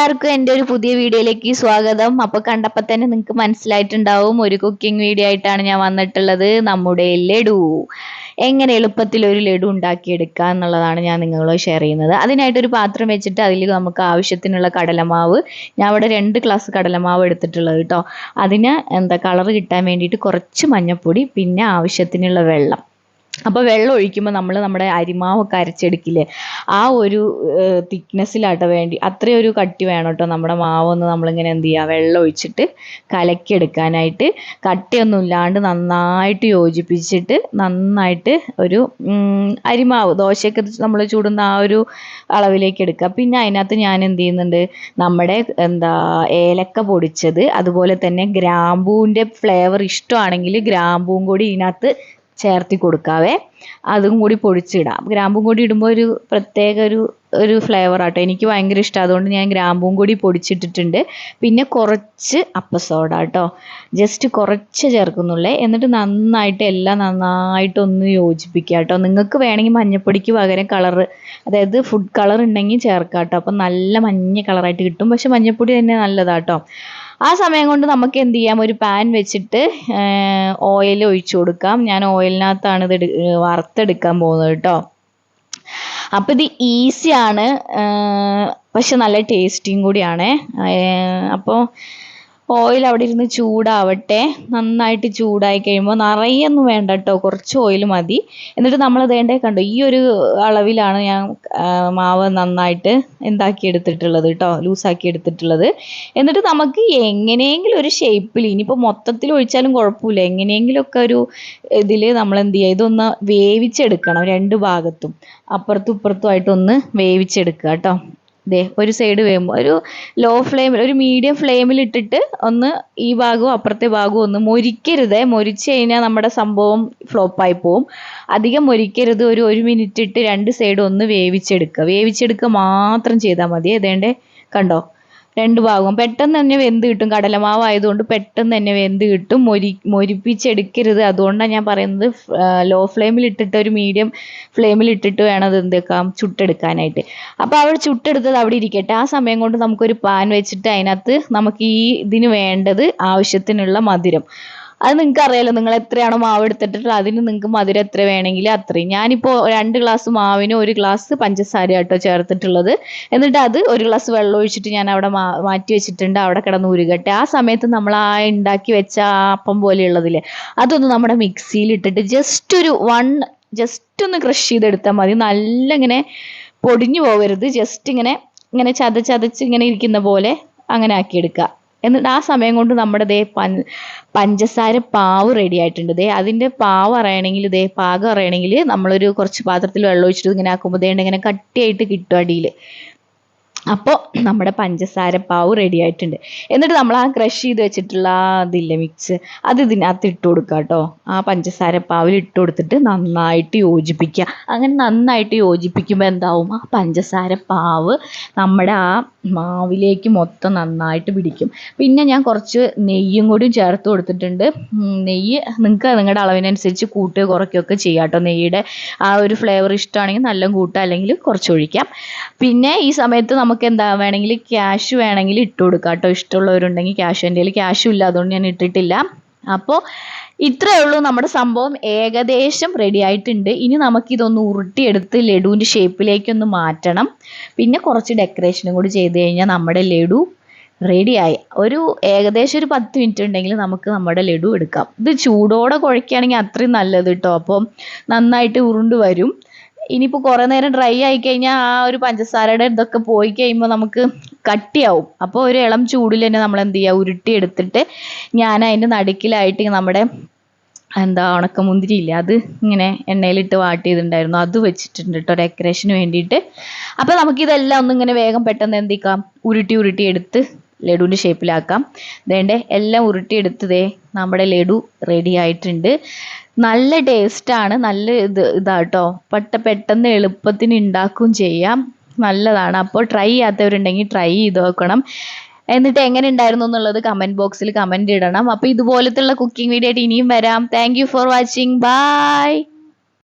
എല്ലാവർക്കും എന്റെ ഒരു പുതിയ വീഡിയോയിലേക്ക് സ്വാഗതം. അപ്പോൾ കണ്ടപ്പോൾ തന്നെ നിങ്ങൾക്ക് മനസ്സിലായിട്ടുണ്ടാവും ഒരു കുക്കിംഗ് വീഡിയോ ആയിട്ടാണ് ഞാൻ വന്നിട്ടുള്ളത്. നമ്മുടെ ലഡു. എങ്ങനെ എളുപ്പത്തിൽ ഒരു ലഡു ഉണ്ടാക്കിയെടുക്കുക എന്നുള്ളതാണ് ഞാൻ നിങ്ങളോട് ഷെയർ ചെയ്യുന്നത്. അതിനായിട്ട് ഒരു പാത്രം വെച്ചിട്ട് അതിൽ നമുക്ക് ആവശ്യത്തിനുള്ള കടലമാവ്. ഞാൻ ഇവിടെ രണ്ട് ഗ്ലാസ് കടലമാവ് എടുത്തിട്ടുള്ളത് കേട്ടോ. അതിന് എന്താ കളർ കിട്ടാൻ വേണ്ടിയിട്ട് കുറച്ച് മഞ്ഞൾപ്പൊടി പിന്നെ ആവശ്യത്തിനുള്ള വെള്ളം. അപ്പോൾ വെള്ളം ഒഴിക്കുമ്പോൾ നമ്മൾ നമ്മുടെ അരിമാവൊക്കെ അരച്ചെടുക്കില്ലേ? ആ ഒരു തിക്നെസ്സിലാട്ടോ വേണ്ടി. അത്രയും ഒരു കട്ടി വേണം കേട്ടോ നമ്മുടെ മാവൊന്ന് നമ്മളിങ്ങനെ എന്ത് ചെയ്യുക വെള്ളം ഒഴിച്ചിട്ട് കലക്കിയെടുക്കാനായിട്ട്. കട്ടിയൊന്നും ഇല്ലാണ്ട് നന്നായിട്ട് യോജിപ്പിച്ചിട്ട് നന്നായിട്ട് ഒരു അരിമാവ് ദോശയൊക്കെ നമ്മൾ ചൂടുന്ന ആ ഒരു അളവിലേക്ക് എടുക്കുക. പിന്നെ അതിനകത്ത് ഞാൻ എന്ത് ചെയ്യുന്നുണ്ട് നമ്മുടെ എന്താ ഏലക്ക പൊടിച്ചത് അതുപോലെ തന്നെ ഗ്രാമ്പൂവിന്റെ ഫ്ലേവർ ഇഷ്ടമാണെങ്കിൽ ഗ്രാമ്പൂവും കൂടി ഇതിനകത്ത് ചേർത്തി കൊടുക്കാവേ. അതും കൂടി പൊടിച്ചിടാം. ഗ്രാമ്പും കൂടി ഇടുമ്പോൾ ഒരു പ്രത്യേക ഒരു ഒരു ഫ്ലേവർ ആട്ടോ. എനിക്ക് ഭയങ്കര ഇഷ്ടം. അതുകൊണ്ട് ഞാൻ ഗ്രാമ്പും കൂടി പൊടിച്ചിട്ടിട്ടുണ്ട്. പിന്നെ കുറച്ച് അപ്പസോഡ കേട്ടോ ജസ്റ്റ് കുറച്ച് ചേർക്കുന്നുള്ളേ. എന്നിട്ട് നന്നായിട്ട് എല്ലാം നന്നായിട്ടൊന്ന് യോജിപ്പിക്കുക കേട്ടോ നിങ്ങൾക്ക് വേണമെങ്കിൽ മഞ്ഞപ്പൊടിക്ക് പകരം കളർ അതായത് ഫുഡ് കളർ ഉണ്ടെങ്കിൽ ചേർക്കാം കേട്ടോ അപ്പം നല്ല മഞ്ഞ കളറായിട്ട് കിട്ടും. പക്ഷെ മഞ്ഞപ്പൊടി തന്നെ നല്ലതാട്ടോ ആ സമയം കൊണ്ട് നമുക്ക് എന്ത് ചെയ്യാം? ഒരു പാൻ വെച്ചിട്ട് ഓയിൽ ഒഴിച്ചു കൊടുക്കാം. ഞാൻ ഓയിലിനകത്താണ് ഇത് വറുത്തെടുക്കാൻ പോകുന്നത് കേട്ടോ അപ്പോൾ ഇത് ഈസിയാണ് പക്ഷെ നല്ല ടേസ്റ്റിയും കൂടിയാണ്. അപ്പോൾ ഓയിൽ അവിടെ ഇരുന്ന് ചൂടാവട്ടെ. നന്നായിട്ട് ചൂടായി കഴിയുമ്പോൾ നിറയൊന്നും വേണ്ട കേട്ടോ കുറച്ച് ഓയിൽ മതി. എന്നിട്ട് നമ്മൾ വേണ്ടേ കണ്ടോ? ഈ ഒരു അളവിലാണ് ഞാൻ മാവ് നന്നായിട്ട് എന്താക്കി എടുത്തിട്ടുള്ളത് കേട്ടോ ലൂസാക്കി എടുത്തിട്ടുള്ളത് എന്നിട്ട് നമുക്ക് എങ്ങനെയെങ്കിലും ഒരു ഷേപ്പിൽ ഇനിയിപ്പോൾ മൊത്തത്തിൽ ഒഴിച്ചാലും കുഴപ്പമില്ല. എങ്ങനെയെങ്കിലുമൊക്കെ ഒരു ഇതിൽ നമ്മൾ എന്ത് ചെയ്യുക ഇതൊന്ന് വേവിച്ചെടുക്കണം. രണ്ട് ഭാഗത്തും. അപ്പുറത്തും ഇപ്പുറത്തും ആയിട്ടൊന്ന് വേവിച്ചെടുക്കുക കേട്ടോ ദേ ഒരു സൈഡ് വേകുമ്പോൾ ഒരു ലോ ഫ്ലെയിമിൽ ഒരു മീഡിയം ഫ്ലെയിമിൽ ഇട്ടിട്ട് ഒന്ന് ഈ ഭാഗവും അപ്പുറത്തെ ഭാഗവും ഒന്ന് മുരിക്കരുതേ. മൊരിച്ച് കഴിഞ്ഞാൽ നമ്മുടെ സംഭവം ഫ്ലോപ്പായി പോവും. അധികം മൊരിക്കരുത്. ഒരു ഒരു മിനിറ്റ് ഇട്ട് രണ്ട് സൈഡും ഒന്ന് വേവിച്ചെടുക്കുക വേവിച്ചെടുക്കുക മാത്രം ചെയ്താൽ മതി. അതേണ്ടേ കണ്ടോ? രണ്ട് ഭാഗവും. പെട്ടെന്ന് തന്നെ വെന്ത് കിട്ടും. കടലമാവ് ആയതുകൊണ്ട് പെട്ടെന്ന് തന്നെ വെന്ത് കിട്ടും. മൊരി മൊരിപ്പിച്ചെടുക്കരുത്. അതുകൊണ്ടാണ് ഞാൻ പറയുന്നത് ലോ ഫ്ലെയിമിൽ ഇട്ടിട്ട് ഒരു മീഡിയം ഫ്ലെയിമിൽ ഇട്ടിട്ട് വേണം അത് എന്തെക്കാം ചുട്ടെടുക്കാനായിട്ട്. അപ്പോൾ അവിടെ ചുട്ടെടുത്തത് അവിടെ ഇരിക്കട്ടെ. ആ സമയം കൊണ്ട് നമുക്കൊരു പാൻ വെച്ചിട്ട് അതിനകത്ത് നമുക്ക് ഈ ഇതിന് വേണ്ടത് ആവശ്യത്തിനുള്ള മധുരം. അത് നിങ്ങൾക്ക് അറിയാലോ നിങ്ങൾ എത്രയാണോ മാവ് എടുത്തിട്ടുള്ളത് അതിന് നിങ്ങൾക്ക് മധുരം എത്ര വേണമെങ്കിലും അത്രയും. ഞാനിപ്പോൾ രണ്ട് ഗ്ലാസ് മാവിന് ഒരു ഗ്ലാസ് പഞ്ചസാര കേട്ടോ ചേർത്തിട്ടുള്ളത്. എന്നിട്ട് അത് ഒരു ഗ്ലാസ് വെള്ളം ഒഴിച്ചിട്ട് ഞാൻ അവിടെ മാറ്റി വെച്ചിട്ടുണ്ട് അവിടെ കിടന്ന് ഉരുകട്ടെ. ആ സമയത്ത് നമ്മൾ ആ ഉണ്ടാക്കി വെച്ച ആ അപ്പം പോലെയുള്ളതില്ലേ അതൊന്ന് നമ്മുടെ മിക്സിയിൽ ഇട്ടിട്ട് ജസ്റ്റ് ഒരു വൺ ജസ്റ്റ് ഒന്ന് ക്രഷ് ചെയ്തെടുത്താൽ മതി. നല്ല ഇങ്ങനെ പൊടിഞ്ഞു പോകരുത് ജസ്റ്റ് ഇങ്ങനെ ഇങ്ങനെ ചതച്ചതച്ച് ഇങ്ങനെ ഇരിക്കുന്ന പോലെ അങ്ങനെ ആക്കിയെടുക്കുക. എന്നിട്ട് ആ സമയം കൊണ്ട് നമ്മുടെ ദേ പൻ പഞ്ചസാര പാവ് റെഡി ആയിട്ടുണ്ട്. ദേ അതിന്റെ പാവ് അറിയണമെങ്കിൽ ദേ പാകം അറിയണമെങ്കിൽ നമ്മളൊരു കുറച്ച് പാത്രത്തിൽ വെള്ളം ഒഴിച്ചിട്ട് ഇങ്ങനെ ആക്കുമ്പോൾ ദേ ഇങ്ങനെ കട്ടിയായിട്ട് കിട്ടും അടിയിൽ അപ്പോൾ നമ്മുടെ പഞ്ചസാരപ്പാവ് റെഡി ആയിട്ടുണ്ട്. എന്നിട്ട് നമ്മൾ ആ ക്രഷ് ചെയ്ത് വെച്ചിട്ടുള്ള ആ മിക്സ് അത് ഇതിനകത്ത് ഇട്ട് കൊടുക്കുക കേട്ടോ ആ പഞ്ചസാര പഞ്ചസാരപ്പാവിൽ ഇട്ട് കൊടുത്തിട്ട് നന്നായിട്ട് യോജിപ്പിക്കുക അങ്ങനെ നന്നായിട്ട് യോജിപ്പിക്കുമ്പോൾ എന്താവും? ആ പഞ്ചസാര പാവ് നമ്മുടെ ആ മാവിലേക്ക് മൊത്തം നന്നായിട്ട് പിടിക്കും. പിന്നെ ഞാൻ കുറച്ച് നെയ്യും കൂടി ചേർത്ത് കൊടുത്തിട്ടുണ്ട്. നെയ്യ് നിങ്ങൾക്ക് നിങ്ങളുടെ അളവിനനുസരിച്ച് കൂട്ടുക കുറയ്ക്കുകയൊക്കെ ചെയ്യാം കേട്ടോ നെയ്യുടെ ആ ഒരു ഫ്ലേവർ ഇഷ്ടമാണെങ്കിൽ നല്ല കൂട്ടുക അല്ലെങ്കിൽ കുറച്ച് ഒഴിക്കാം. പിന്നെ ഈ സമയത്ത് നമുക്ക് എന്താ വേണമെങ്കിൽ ക്യാഷ് വേണമെങ്കിൽ ഇട്ട് കൊടുക്കാം കേട്ടോ. ഇഷ്ടമുള്ളവരുണ്ടെങ്കിൽ ക്യാഷ് എന്റെ കയ്യിൽ. ക്യാഷും ഇല്ല അതുകൊണ്ട് ഞാൻ ഇട്ടിട്ടില്ല. അപ്പോൾ ഇത്രയേ ഉള്ളൂ നമ്മുടെ സംഭവം. ഏകദേശം റെഡി ആയിട്ടുണ്ട്. ഇനി നമുക്കിതൊന്ന് ഉരുട്ടിയെടുത്ത് ലഡുവിന്റെ ഷേപ്പിലേക്കൊന്ന് മാറ്റണം. പിന്നെ കുറച്ച് ഡെക്കറേഷനും കൂടി ചെയ്ത് കഴിഞ്ഞാൽ നമ്മുടെ ലഡു റെഡിയായി ഒരു ഏകദേശം ഒരു പത്ത് മിനിറ്റ് ഉണ്ടെങ്കിൽ നമുക്ക് നമ്മുടെ ലഡു എടുക്കാം. ഇത് ചൂടോടെ കുഴക്കുകയാണെങ്കിൽ അത്രയും നല്ലത് കേട്ടോ. അപ്പം നന്നായിട്ട് ഉരുണ്ട് വരും. ഇനിയിപ്പോൾ കുറേ നേരം ഡ്രൈ ആയി കഴിഞ്ഞാൽ ആ ഒരു പഞ്ചസാരയുടെ ഇതൊക്കെ പോയി കഴിയുമ്പോൾ നമുക്ക് കട്ടിയാവും. അപ്പോൾ ഒരു ഇളം ചൂടിൽ തന്നെ നമ്മൾ എന്ത് ചെയ്യുക ഉരുട്ടി എടുത്തിട്ട് ഞാൻ അതിന്റെ നടുക്കിലായിട്ട് നമ്മുടെ എന്താ ഉണക്കമുന്തിരി ഇല്ല? അത് ഇങ്ങനെ എണ്ണയിലിട്ട് വാട്ടിയതുണ്ടായിരുന്നു അത് വെച്ചിട്ടുണ്ട് കേട്ടോ ഡെക്കറേഷന് വേണ്ടിയിട്ട്. അപ്പോൾ നമുക്കിതെല്ലാം ഒന്നിങ്ങനെ വേഗം പെട്ടെന്ന് എന്തിക്കാം ഉരുട്ടി ഉരുട്ടി എടുത്ത് ലഡുവിന്റെ ഷേപ്പിലാക്കാം. വേണ്ടേ എല്ലാം ഉരുട്ടി ദേ നമ്മുടെ ലഡു റെഡി ആയിട്ടുണ്ട്. നല്ല ടേസ്റ്റാണ് നല്ല ഇത് ഇതാട്ടോ. പെട്ട പെട്ടെന്ന് എളുപ്പത്തിന് ഉണ്ടാക്കുകയും ചെയ്യാം. നല്ലതാണ്. അപ്പോൾ ട്രൈ ചെയ്യാത്തവരുണ്ടെങ്കിൽ ട്രൈ ചെയ്ത് നോക്കണം. എന്നിട്ട് എങ്ങനെ ഉണ്ടായിരുന്നു എന്നുള്ളത് കമന്റ് ബോക്സിൽ കമന്റ് ഇടണം. അപ്പോൾ ഇതുപോലത്തുള്ള കുക്കിംഗ് വീഡിയോ ആയിട്ട് ഇനിയും വരാം. Thank for watching bye